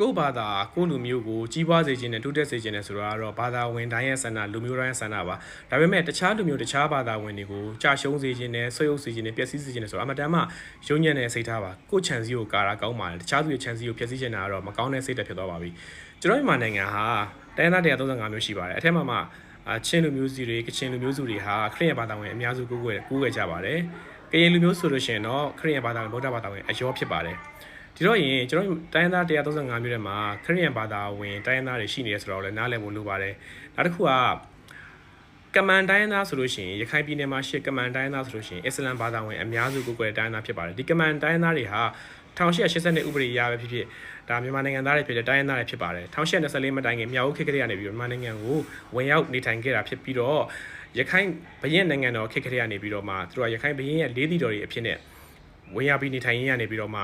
ကိုယ့်ဘာသာကိုယ့်လူမျိုးကိုကြီးပွားစေခြင်းနဲ့တိုးတက်စေခြင်းနဲ့ဆိုတာကတော့ဘာသာဝင်တိုင်းရဲ့ဆန္ဒလူမျိုးတိုင်းရဲ့ဆန္ဒပါဒါပေမဲ့တခြားလူမျိုးတခြားဘာသာဝင်တွေကိုကြာရှုံးစေခြင်းနဲ့ဆွေးယုပ်စေခြင်းနဲ့ပျက်စီးစေခြင်းနဲ့ဆိုတာအမှန်တမ်းမှယုံညံ့တဲ့စိတ်ထားပါကိုယ့်ခြံစည်းကိုကာတာကောင်းပါတယ်တခြားသူရဲ့ခြံစည်းကိုဖျက်ဆီးခြင်းတာကတော့မကောင်းတဲ့စိတ်တက်ဖြစ်သွားပါပြီကျွန်တော်မြန်မာနိုင်ငံဟာတိုင်းသား135မျိုးရှိပါတယ်အထက်မှာမှအချင်းလူမျိုးစုတွေကချင်လူမျိုးစုတွေဟာခရစ်ယာန်ဘာသာဝင်အများစုကိုးကွယ်ကိုးကွယ်ကြပါတယ်ကရင်လူမျိုးဆိုလို့ရှိရင်တော့ခရစ်ယာန်ဘာသာဝင်ဗုဒ္ဓဘာသာဝင်အယောဖြစ်ပါတယ် ဒီတော့ရင်ကျွန်တော်တိုင်းသား135မျိုးထဲမှာခရစ်ယာန်ဘာသာဝင်တိုင်းသားတွေရှိနေရဆိုတော့လည်းနားလည်ဖို့လိုပါတယ်နောက်တစ်ခုကကမန်တိုင်းသားဆိုလို့ရှိရင်ရခိုင်ပြည်နယ်မှာရှစ်ကမန်တိုင်းသားဆိုလို့ရှိရင်အစ္စလမ်ဘာသာဝင်အများစုကိုယ်ကွယ်တိုင်းသားဖြစ်ပါတယ်ဒီကမန်တိုင်းသားတွေဟာ1882ဥပဒေအရပဲဖြစ်ဖြစ်ဒါမြန်မာနိုင်ငံသားတွေဖြစ်တဲ့တိုင်းသားတွေဖြစ်ပါတယ်1824မတိုင်ခင်မြောက်ဦးခေတ်ကလေးကနေပြီးတော့မြန်မာနိုင်ငံကိုဝင်ရောက်နေထိုင်ခဲ့တာဖြစ်ပြီးတော့ရခိုင်ဘရင်နိုင်ငံတော်ခေတ်ကလေးကနေပြီးတော့မှသူတို့ကရခိုင်ဘရင်ရဲ့လေးတီတော်တွေအဖြစ်နဲ့ဝင်ရောက်ပြီးနေထိုင်ရင်းရနေပြီးတော့မှ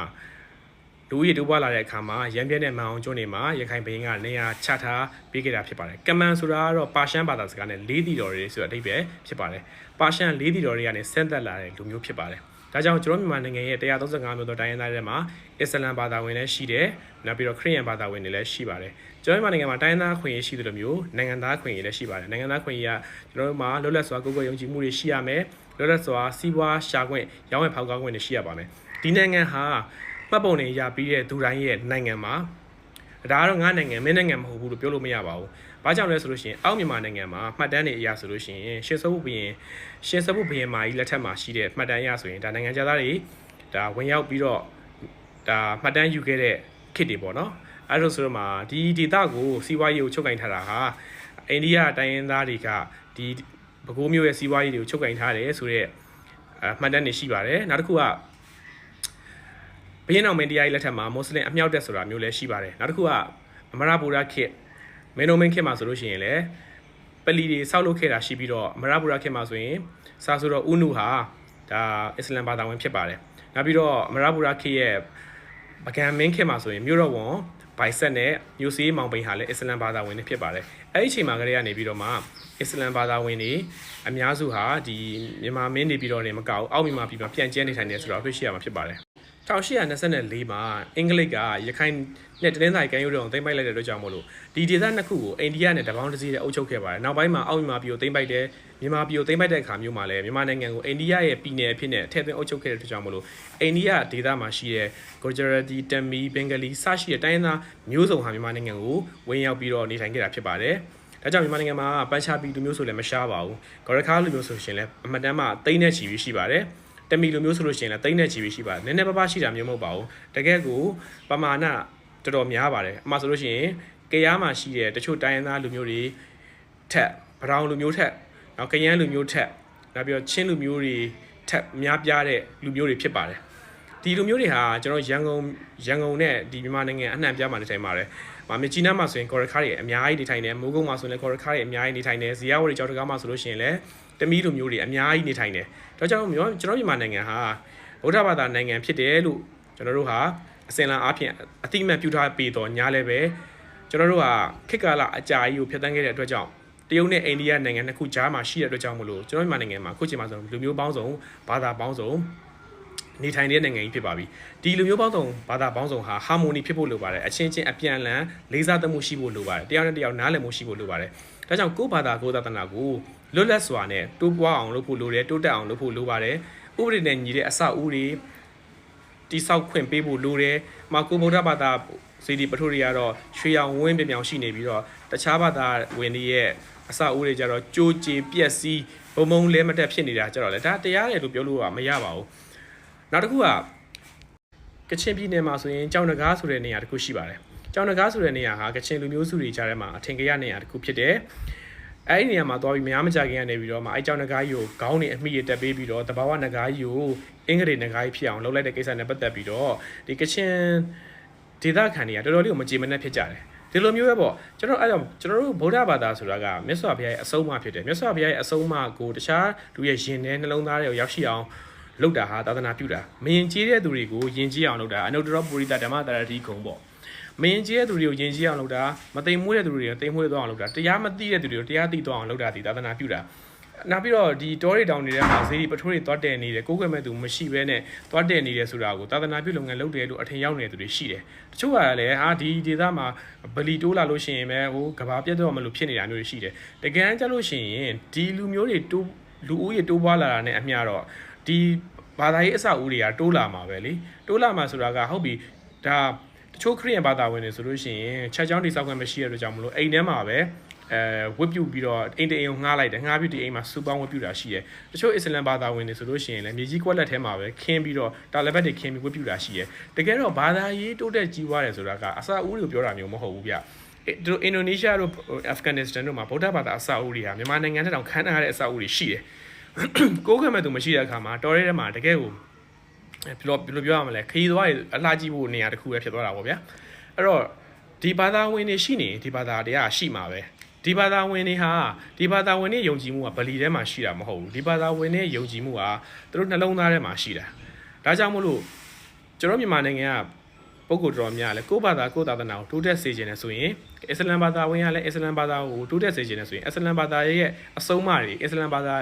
လူဦးရေတိုးပွားလာတဲ့အခါမှာရန်ပြဲတဲ့မန်အောင်ကျွန်းတွေမှာရခိုင်ဘင်းကနေရာချထားပေးခဲ့တာဖြစ်ပါတယ်။ကမန်ဆိုတာကတော့ပါရှန်ဘာသာစကားနဲ့လေးတီတော်တွေဆိုတဲ့အဓိပ္ပာယ်ဖြစ်ပါတယ်။ပါရှန်လေးတီတော်တွေကနေဆင့်သက်လာတဲ့လူမျိုးဖြစ်ပါတယ်။ဒါကြောင့်ကျွန်တော်မြန်မာနိုင်ငံရဲ့135မျိုးသောတိုင်းရင်းသားတွေမှာအစ္စလမ်ဘာသာဝင်လည်းရှိတယ်။နောက်ပြီးတော့ခရစ်ယာန်ဘာသာဝင်တွေလည်းရှိပါတယ်။ကျွန်တော်မြန်မာနိုင်ငံမှာတိုင်းရင်းသားခွင့်ရရှိသလိုမျိုးနိုင်ငံသားခွင့်ရလည်းရှိပါတယ်။နိုင်ငံသားခွင့်ရကကျွန်တော်တို့မှာလွတ်လပ်စွာကိုယ်ကိုယ်ယုံကြည်မှုတွေရှိရမယ်။လွတ်လပ်စွာစီးပွားရှာခွင့်ရောင်းဝယ်ဖောက်ကားခွင့်တွေရှိရပါမယ်။ဒီနိုင်ငံဟာ မှတ်ပုံတွေရပြီးတဲ့သူတိုင်းရဲ့နိုင်ငံမှာဒါကတော့ငါနိုင်ငံမင်းနိုင်ငံမဟုတ်ဘူးလို့ပြောလို့မရပါဘူး။ဘာကြောင့်လဲဆိုလို့ရှိရင်အောက်မြန်မာနိုင်ငံမှာမှတ်တမ်းတွေအရဆိုလို့ရှိရင်ရှင်းစဖို့ဘရင်ရှင်းစဖို့ဘရင်မာကြီးလက်ထက်မှာရှိတဲ့မှတ်တမ်းအရဆိုရင်ဒါနိုင်ငံသားတွေဒါဝင်ရောက်ပြီးတော့ဒါမှတ်တမ်းယူခဲ့တဲ့ခေတ်တွေပေါ့နော်။အဲဒါဆိုတော့မှဒီဒေတာကိုစီးပွားရေးကိုချုပ်ကင်ထားတာဟာအိန္ဒိယတိုင်းရင်းသားတွေကဒီပဲခူးမျိုးရဲ့စီးပွားရေးတွေကိုချုပ်ကင်ထားတယ်ဆိုတော့အမှတ်တမ်းတွေရှိပါတယ်။နောက်တစ်ခုက ဘရင်အောင်မင်းတရားကြီးလက်ထက်မှာမွတ်စလင်အမြောက်တက်ဆိုတာမျိုးလည်းရှိပါတယ်နောက်တစ်ခုကအမရပူရခေတ်မင်းတို့မင်းခေတ်မှာဆိုလို့ရှိရင်လည်းပလီတွေဆောက်လုပ်ခဲ့တာရှိပြီးတော့အမရပူရခေတ်မှာဆိုရင်စာဆိုတော့ဥနုဟာဒါအစ္စလမ်ဘာသာဝင်ဖြစ်ပါတယ်နောက်ပြီးတော့အမရပူရခေတ်ရဲ့ပကံမင်းခေတ်မှာဆိုရင်မြို့တော်ဝန်ဘိုင်ဆက်နဲ့မျိုးစေးမောင်ပိန်ဟာလည်းအစ္စလမ်ဘာသာဝင်တွေဖြစ်ပါတယ်အဲ့ဒီအချိန်မှာကလေးကနေပြီးတော့မှအစ္စလမ်ဘာသာဝင်တွေအများစုဟာဒီမြန်မာမင်းနေပြီးတော့နေမကောက်အောက်မြန်မာပြည်မှာပြန်ကျဲနေထိုင်နေဆိုတော့တွေ့ရှိရမှာဖြစ်ပါတယ် 1824မှာအင်္ဂလိပ်ကရခိုင်နဲ့တနင်္သာရီကမ်းရိုးတန်းကိုသိမ်းပိုက်လိုက်တဲ့အတွက်ကြောင့်မို့လို့ဒီဒေသနှစ်ခုကိုအိန္ဒိယနဲ့တပေါင်းတစည်းတဲ့အုပ်ချုပ်ခဲ့ပါတယ်။နောက်ပိုင်းမှာအောက်မြန်မာပြည်ကိုသိမ်းပိုက်တယ်မြန်မာပြည်ကိုသိမ်းပိုက်တဲ့အခါမျိုးမှာလည်းမြန်မာနိုင်ငံကိုအိန္ဒိယရဲ့ပြည်နယ်အဖြစ်နဲ့ထည့်သွင်းအုပ်ချုပ်ခဲ့တဲ့အတွက်ကြောင့်မို့လို့အိန္ဒိယဒေသမှာရှိတဲ့ Gujarati, Tamil, Bengali စရှိတဲ့တိုင်းရင်းသားမျိုးစုံဟာမြန်မာနိုင်ငံကိုဝင်ရောက်ပြီးတော့နေထိုင်ခဲ့တာဖြစ်ပါတယ်။ဒါကြောင့်မြန်မာနိုင်ငံမှာပန်းချာပီလူမျိုးဆိုလည်းမရှားပါဘူး။ဂရခါလူမျိုးဆိုရှင်လည်းအမှတ်တမ်းမှသိန်းနဲ့ချီပြီးရှိပါတယ်။ တမီလိုမျိုးဆိုလို့ရှိရင်လည်းတိမ့်နဲ့ချီပြီးရှိပါတယ်နည်းနည်းပါးပါးရှိတာမျိုးမဟုတ်ပါဘူးတကယ်ကိုပမာဏတော်တော်များပါတယ်အမှဆိုလို့ရှိရင်ကရားမှာရှိတဲ့တချို့တိုင်းရင်းသားလူမျိုးတွေထက်ဗရောင်လူမျိုးထက်နောက်ကရန်းလူမျိုးထက်နောက်ပြီးတော့ချင်းလူမျိုးတွေထက်များပြားတဲ့လူမျိုးတွေဖြစ်ပါတယ်ဒီလူမျိုးတွေဟာကျွန်တော်ရန်ကုန်ရန်ကုန်နဲ့ဒီမြန်မာနိုင်ငံအနှံ့ပြားမှာနေထိုင်ပါတယ်။မာမချီနာမှာဆိုရင်ကော်ရခါတွေအများကြီးနေထိုင်တယ်။မိုးကုတ်မှာဆိုရင်လည်းကော်ရခါတွေအများကြီးနေထိုင်တယ်။ဇီယာဝရီကျောက်တကားမှာဆိုလို့ရှိရင်လည်း တမီးလူမျိုးတွေအများကြီးနေထိုင်တယ်။ဒါကြောင့်ကျွန်တော်မြန်မာနိုင်ငံဟာဗုဒ္ဓဘာသာနိုင်ငံဖြစ်တယ်လို့ကျွန်တော်တို့ဟာအစင်လာအားဖြင့်အတိအမှတ်ပြုထားပေတော့ညာလည်းပဲကျွန်တော်တို့ဟာခေတ်ကာလအကြာကြီးကိုဖျက်ဆီးခဲ့တဲ့အတွက်ကြောင့်တရုတ်နဲ့အိန္ဒိယနိုင်ငံနှစ်ခုကြားမှာရှိတဲ့အတွက်ကြောင့်မလို့ကျွန်တော်မြန်မာနိုင်ငံမှာအခုချိန်မှာဆိုလူမျိုးပေါင်းစုံဘာသာပေါင်းစုံနေထိုင်တဲ့နိုင်ငံကြီးဖြစ်ပါပြီဒီလူမျိုးပေါင်းစုံဘာသာပေါင်းစုံဟာဟာမိုနီဖြစ်ဖို့လိုပါတယ်အချင်းချင်းအပြန်အလှန်လေးစားသမှုရှိဖို့လိုပါတယ်တယောက်နဲ့တယောက်နားလည်မှုရှိဖို့လိုပါတယ် ဒါကြောင့်ကိုယ့်ဘာသာကိုယ့်သာသနာကိုလွတ်လပ်စွာနဲ့တိုးပွားအောင်လုပ်ဖို့လိုတယ်တိုးတက်အောင်လုပ်ဖို့လိုပါတယ်ဥပဒေနဲ့ညီတဲ့အဆောက်အဦတွေတိဆောက်ခွင့်ပေးဖို့လိုတယ်မာကိုဗုဒ္ဓဘာသာစီဒီပထိုရီကတော့ရွှေရောင်ဝင်းပြောင်ပြောင်ရှိနေပြီးတော့တခြားဘာသာဝင်တွေရဲ့အဆောက်အဦတွေကြတော့ကြိုးကြေပြက်စီးဘုံဘုံလဲမတက်ဖြစ်နေတာကြတော့လေဒါတရားတယ်လို့ပြောလို့ကမရပါဘူးနောက်တစ်ခုကကချင်ပြည်နယ်မှာဆိုရင်ကြောင်နဂါဆိုတဲ့နေရာတစ်ခုရှိပါတယ် ကြောင်နဂါဆိုတဲ့နေရာဟာကချင်လူမျိုးစုတွေကြားထဲမှာအထင်ကြီးနေရာတစ်ခုဖြစ်တယ်အဲ့ဒီနေရာမှာသွားပြီးမများမကြခင်ကနေပြီးတော့မှအဲ့ကြောင်နဂါကြီးကိုခေါင်းနေအမိရတက်ပေးပြီးတော့တဘာဝနဂါကြီးကိုအင်္ဂလိပ်နဂါကြီးဖြစ်အောင်လုပ်လိုက်တဲ့ကိစ္စနဲ့ပတ်သက်ပြီးတော့ဒီကချင်ဒေသခံတွေကတော်တော်လေးကိုမကြည်မနှက်ဖြစ်ကြတယ်ဒီလိုမျိုးပဲပေါ့ကျွန်တော်အဲ့ကြောင့်ကျွန်တော်တို့ဗုဒ္ဓဘာသာဆိုတာကမြတ်စွာဘုရားရဲ့အဆုံးအမဖြစ်တယ်မြတ်စွာဘုရားရဲ့အဆုံးအမကိုတခြားလူရဲ့ယင်ထဲနှလုံးသားတွေကိုရောက်ရှိအောင်လုပ်တာဟာသာသနာပြုတာမယင်ကြီးတဲ့သူတွေကိုယင်ကြီးအောင်လုပ်တာအနုတ္တရပုရိသဓမ္မတရတိဂုံပေါ့ မယင်ကြီးတဲ့သူတွေကိုယင်ကြီးအောင်လုပ်တာမသိမ်မွေးတဲ့သူတွေကိုသိမ်မွေးသွားအောင်လုပ်တာတရားမသိတဲ့သူတွေကိုတရားသိသွားအောင်လုပ်တာဒီသာသနာပြုတာနောက်ပြီးတော့ဒီတောတွေတောင်တွေထဲမှာဈေးတွေပထိုးတွေသွားတယ်နေတယ်ကိုယ်ကွယ်မဲ့သူမရှိဘဲနဲ့သွားတယ်နေတယ်ဆိုတာကိုသာသနာပြုလုပ်ငန်းလုပ်တယ်လို့အထင်ရောက်နေတဲ့သူတွေရှိတယ်တချို့ကလည်းဟာဒီဒေသမှာဗလီတိုးလာလို့ရှိရင်ပဲဟိုကဘာပြတ်တော့မလို့ဖြစ်နေတာမျိုးတွေရှိတယ်တကယ်ကြလို့ရှိရင်ဒီလူမျိုးတွေတိုးလူဦးရေတိုးပွားလာတာနဲ့အမျှတော့ဒီဘာသာရေးအဆောက်အဦတွေကတိုးလာမှာပဲလေတိုးလာမှာဆိုတာကဟုတ်ပြီဒါ တချို့ခရိယန်ဘာသာဝင်တွေဆိုလို့ရှိရင်ချက်ချောင်းတိစောက်ခွင့်မရှိရတဲ့ကြောင့်မလို့အိမ်ထဲမှာပဲအဲဝတ်ပြုပြီးတော့အိမ်တအိမ်ကိုငှားလိုက်တယ်ငှားပြီးဒီအိမ်မှာစူပေါင်းဝတ်ပြုတာရှိတယ်တချို့အစ္စလမ်ဘာသာဝင်တွေဆိုလို့ရှိရင်လည်းမြေကြီးကွက်လက်ထဲမှာပဲခင်းပြီးတော့တာလဘတ်တွေခင်းပြီးဝတ်ပြုတာရှိတယ်တကယ်တော့ဘာသာရေးတိုးတက်ကြီးွားတယ်ဆိုတာကအစာအုပ်တွေကိုပြောတာမျိုးမဟုတ်ဘူးဗျအဲ့တို့အင်ဒိုနီးရှားတို့အာဖဂန်နစ္စတန်တို့မှာဗုဒ္ဓဘာသာအစာအုပ်တွေဟာမြန်မာနိုင်ငံထက်တောင်ခမ်းနားတဲ့အစာအုပ်တွေရှိတယ်ကိုးခွင့်မဲ့သူမရှိတဲ့အခါမှာတော်ရဲထဲမှာတကယ်ကို ဘယ်လိုဘယ်လိုပြောရမလဲခရီးသွားတွေအလှကြည့်ဖို့နေရာတစ်ခုပဲဖြစ်သွားတာပေါ့ဗျာအဲ့တော့ဒီဘာသာဝင်တွေရှိနေဒီဘာသာတရားရှိမှာပဲဒီဘာသာဝင်တွေဟာဒီဘာသာဝင်တွေယုံကြည်မှုကဗလီထဲမှာရှိတာမဟုတ်ဘူးဒီဘာသာဝင်တွေယုံကြည်မှုကသူတို့နှလုံးသားထဲမှာရှိတာဒါကြောင့်မို့လို့ကျွန်တော်မြန်မာနိုင်ငံကပုဂ္ဂိုလ်တော်များလဲကိုယ့်ဘာသာကိုယ့်သာသနာကိုတိုးတက်စေခြင်းနဲ့ဆိုရင်အစ္စလမ်ဘာသာဝင်ကလည်းအစ္စလမ်ဘာသာကိုတိုးတက်စေခြင်းနဲ့ဆိုရင်အစ္စလမ်ဘာသာရဲ့အဆုံးအမတွေအစ္စလမ်ဘာသာ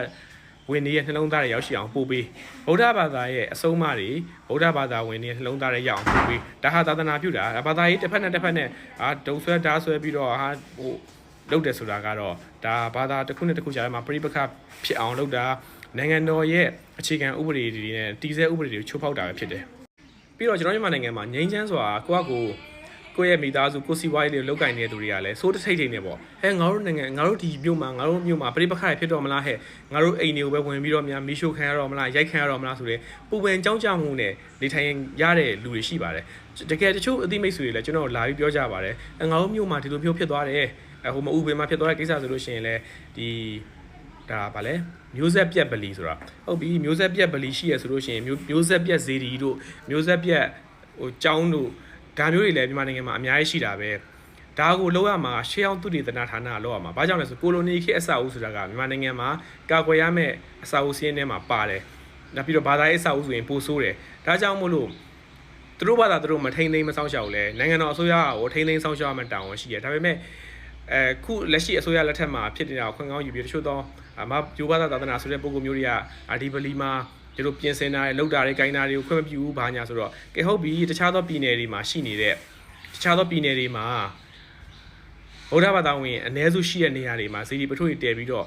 ဝင်တွေရဲ့နှလုံးသားတွေရောက်ရှိအောင်ပို့ပေးဗုဒ္ဓဘာသာရဲ့အဆုံးအမတွေဗုဒ္ဓဘာသာဝင်တွေရဲ့နှလုံးသားတွေရောက်အောင်ပို့ပေးဒါဟာသာသနာပြုတာဒါဘာသာရေးတစ်ဖက်နဲ့တစ်ဖက်နဲ့အာဒုံဆွဲဓာဆွဲပြီးတော့ဟာဟိုလုပ်တယ်ဆိုတာကတော့ဒါဘာသာတစ်ခုနဲ့တစ်ခုကြားထဲမှာပြိပခဖြစ်အောင်လုပ်တာနိုင်ငံတော်ရဲ့အခြေခံဥပဒေတွေနဲ့တည်ဆဲဥပဒေတွေကိုချိုးဖောက်တာပဲဖြစ်တယ်ပြီးတော့ကျွန်တော်မြန်မာနိုင်ငံမှာငြိမ်းချမ်းစွာကိုယ့်အကို ကိုယ့်ရဲ့မိသားစုကိုယ်စီပွားရေးတွေလောက်ကင်နေတဲ့သူတွေကလည်းစိုးတထိတ်ထိတ်နေပေါ့ဟဲငါတို့နိုင်ငံငါတို့ဒီမြို့မှာငါတို့မြို့မှာပြိပခရဖြစ်တော့မလားဟဲ့ငါတို့အိမ်တွေကိုပဲဝင်ပြီးတော့များမီးရှို့ခံရတော့မလားရိုက်ခံရတော့မလားဆိုတဲ့ပူပန်ကြောင်းကြမှုနဲ့နေထိုင်ရတဲ့လူတွေရှိပါတယ်တကယ်တချို့အသိမိတ်ဆွေတွေလည်းကျွန်တော်လာပြီးပြောကြပါတယ်ငါတို့မြို့မှာဒီလိုမျိုးဖြစ်သွားတယ်ဟိုမအူပင်မှာဖြစ်သွားတဲ့ကိစ္စဆိုလို့ရှိရင်လည်းဒီဒါဗာလဲမျိုးဆက်ပြက်ပလီဆိုတာဟုတ်ပြီမျိုးဆက်ပြက်ပလီရှိရဆိုလို့ရှိရင်မျိုးမျိုးဆက်ပြက်ဇေဒီတို့မျိုးဆက်ပြက်ဟိုចောင်းတို့ ဒါမျိုးတွေလည်းမြန်မာနိုင်ငံမှာအများကြီးရှိတာပဲဒါကိုလောက်ရမှာရှေးအောင်သူတည်တနာဌာနကလောက်ရမှာဘာကြောင့်လဲဆိုကိုလိုနီခေတ်အဆောက်အဦဆိုတာကမြန်မာနိုင်ငံမှာကာကွယ်ရမယ့်အဆောက်အဦစင်းထဲမှာပါတယ်နောက်ပြီးတော့ဘာသာရေးအဆောက်အဦဆိုရင်ပိုဆိုးတယ်ဒါကြောင့်မို့လို့သူတို့ဘာသာသူတို့မထိန်သိမ်းမဆောင်ရှောက်လဲနိုင်ငံတော်အစိုးရကထိန်သိမ်းဆောင်ရှောက်ရမယ့်တာဝန်ရှိတယ်ဒါပေမဲ့အဲခုလက်ရှိအစိုးရလက်ထက်မှာဖြစ်နေတာကိုခွင့်ကောင်းယူပြီးတချို့သောအမဂျိုးဘာသာသာသနာဆိုတဲ့ပုံကူမျိုးတွေကအာဒီဗလီမှာ ဒီလိုပြင်ဆင်တာတွေလောက်တာတွေဂိုင်းတာတွေကိုခွင့်မပြုဘူးဘာညာဆိုတော့ကဲဟုတ်ပြီတခြားသောပြည်နယ်တွေမှာရှိနေတဲ့တခြားသောပြည်နယ်တွေမှာဗုဒ္ဓဘာသာဝင်အ ਨੇ စုရှိတဲ့နေရာတွေမှာဇီဒီပထိုးတွေတည်ပြီးတော့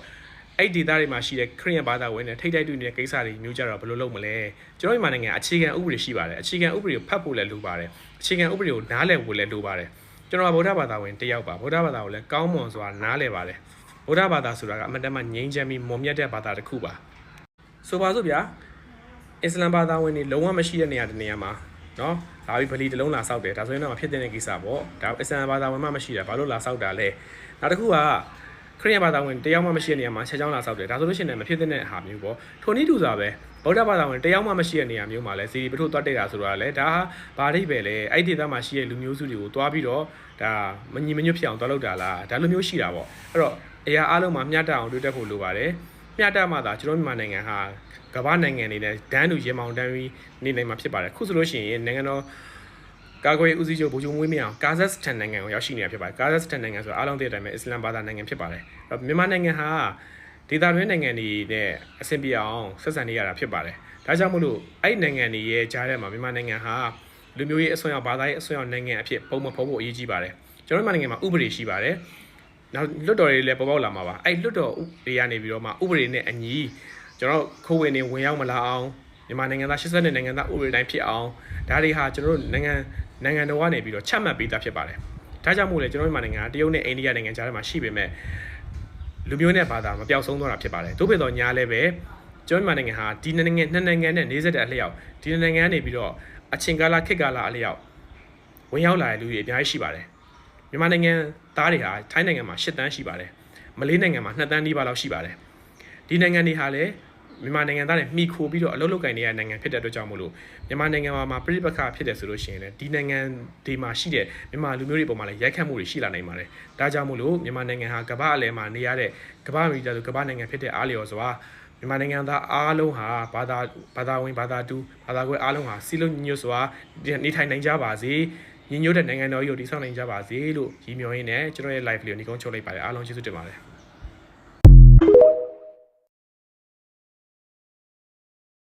အဲ့ဒီဒေသတွေမှာရှိတဲ့ခရစ်ယာန်ဘာသာဝင်တွေထိတ်တိုက်တွေ့နေတဲ့ကိစ္စတွေမျိုးကြတော့ဘယ်လိုလုပ်မလဲကျွန်တော်မြန်မာနိုင်ငံအခြေခံဥပဒေရှိပါတယ်အခြေခံဥပဒေကိုဖတ်ဖို့လည်းလိုပါတယ်အခြေခံဥပဒေကိုနားလည်ဖို့လည်းလိုပါတယ်ကျွန်တော်ကဗုဒ္ဓဘာသာဝင်တယောက်ပါဗုဒ္ဓဘာသာကိုလည်းကောင်းမွန်စွာနားလည်ပါတယ်ဗုဒ္ဓဘာသာဆိုတာကအမတန်မှငြိမ်းချမ်းပြီးမွန်မြတ်တဲ့ဘာသာတစ်ခုပါဆိုပါစို့ဗျာ အစ္စလမ်ဘာသာဝင်တွေလုံးဝမရှိတဲ့နေရာတစ်နေရာမှာနော်လာပြီးဗလီတစ်လုံးလာဆောက်တယ်ဒါဆိုရင်တော့ဖြစ်တဲ့ကိစ္စပေါ့ဒါအစ္စလမ်ဘာသာဝင်မှမရှိတာဘာလို့လာဆောက်တာလဲနောက်တစ်ခုကခရစ်ယာန်ဘာသာဝင်တယောက်မှမရှိတဲ့နေရာမှာချက်ချောင်းလာဆောက်တယ်ဒါဆိုလို့ရှိရင်လည်းမဖြစ်တဲ့ဟာမျိုးပေါ့ထိုနည်းတူစွာပဲဗုဒ္ဓဘာသာဝင်တယောက်မှမရှိတဲ့နေရာမျိုးမှာလဲဇီဒီပထုတ်တွတ်တိတ်တာဆိုတာလဲဒါဘာအိပဲလဲအဲ့ဒီဒေသမှာရှိတဲ့လူမျိုးစုတွေကိုတွားပြီးတော့ဒါမညီမညွတ်ဖြစ်အောင်တွားလုပ်တာလားဒါလိုမျိုးရှိတာပေါ့အဲ့တော့အရာအလုံးမှာမျှတအောင်တွေ့တက်ဖို့လိုပါတယ် မျှတမှသာကျွန်တော်မြန်မာနိုင်ငံဟာကမ္ဘာနိုင်ငံတွေနဲ့ဒန်းတူရေမောင်တန်းပြီးနေနိုင်မှာဖြစ်ပါတယ်ခုဆိုလို့ရှိရင်နိုင်ငံတော်ကာကွယ်ဦးစီးချုပ်ဗိုလ်ချုပ်မွေးမြအောင်ကာဇက်စတန်နိုင်ငံကိုရောက်ရှိနေတာဖြစ်ပါတယ်ကာဇက်စတန်နိုင်ငံဆိုတာအားလုံးသိတဲ့အတိုင်းပဲအစ္စလမ်ဘာသာနိုင်ငံဖြစ်ပါတယ်မြန်မာနိုင်ငံဟာဒေသတွင်းနိုင်ငံတွေနဲ့အဆင်ပြေအောင်ဆက်ဆံနေရတာဖြစ်ပါတယ်ဒါကြောင့်မို့လို့အဲ့နိုင်ငံတွေရဲ့ကြားထဲမှာမြန်မာနိုင်ငံဟာလူမျိုးရေးအစွမ်းရောက်ဘာသာရေးအစွမ်းရောက်နိုင်ငံအဖြစ်ပုံမဖုံးဖို့အရေးကြီးပါတယ်ကျွန်တော်မြန်မာနိုင်ငံမှာဥပဒေရှိပါတယ် နောက်လွတ်တော်တွေလည်းပေါ်ပေါက်လာမှာပါအဲ့လွတ်တော်တွေကနေပြီးတော့မှဥပဒေနဲ့အညီကျွန်တော်ခိုးဝင်နေဝင်ရောက်မလာအောင်မြန်မာနိုင်ငံသား80နိုင်ငံသားဥပဒေတိုင်းဖြစ်အောင်ဒါတွေဟာကျွန်တော်တို့နိုင်ငံနိုင်ငံတော်ကနေပြီးတော့ချမှတ်ပေးတာဖြစ်ပါတယ်ဒါကြောင့်မို့လဲကျွန်တော်မြန်မာနိုင်ငံကတရုတ်နဲ့အိန္ဒိယနိုင်ငံကြားထဲမှာရှိပေမဲ့လူမျိုးနဲ့ဘာသာမပြောက်ဆုံးသွားတာဖြစ်ပါတယ်တို့ပေတော့ညာလည်းပဲကျွန်တော်မြန်မာနိုင်ငံဟာဒီနိုင်ငံနှစ်နိုင်ငံနဲ့နေဆက်တဲ့အလျောက်ဒီနိုင်ငံကနေပြီးတော့အချင်းကာလခေတ်ကာလအလျောက်ဝင်ရောက်လာတဲ့လူတွေအများကြီးရှိပါတယ် မြန်မာနိုင်ငံသားတွေဟာထိုင်းနိုင်ငံမှာ၈တန်းရှိပါတယ်မလေးနိုင်ငံမှာ2တန်းနီးပါးလောက်ရှိပါတယ်ဒီနိုင်ငံတွေဟာလည်းမြန်မာနိုင်ငံသားတွေမှီခိုပြီးတော့အလုပ်လုပ်ကိုင်နေရတဲ့နိုင်ငံဖြစ်တဲ့အတွက်ကြောင့်မို့လို့မြန်မာနိုင်ငံမှာမှာပြိပခဖြစ်တယ်ဆိုလို့ရှိရင်လည်းဒီနိုင်ငံဒီမှာရှိတဲ့မြန်မာလူမျိုးတွေပေါ်မှာလည်းရိုက်ခတ်မှုတွေရှိလာနိုင်ပါတယ်။ဒါကြောင့်မို့လို့မြန်မာနိုင်ငံဟာကမ္ဘာအလယ်မှာနေရတဲ့ကမ္ဘာမိသားစုကမ္ဘာနိုင်ငံဖြစ်တဲ့အားလျော်စွာမြန်မာနိုင်ငံသားအားလုံးဟာဘာသာဘာသာဝင်ဘာသာတူဘာသာကွဲအားလုံးဟာစီလုံးညွတ်စွာနေထိုင်နိုင်ကြပါစေ ညီညွတ်တဲ့နိုင်ငံတော်ကြီးကိုတည်ဆောက်နိုင်ကြပါစေလို့ရည်မျှော်ရင်းနဲ့ကျွန်တော်ရဲ့ live လေးကိုညီကုန်းချုပ်လိုက်ပါတယ်အားလုံးကျေးဇူးတင်ပါတယ်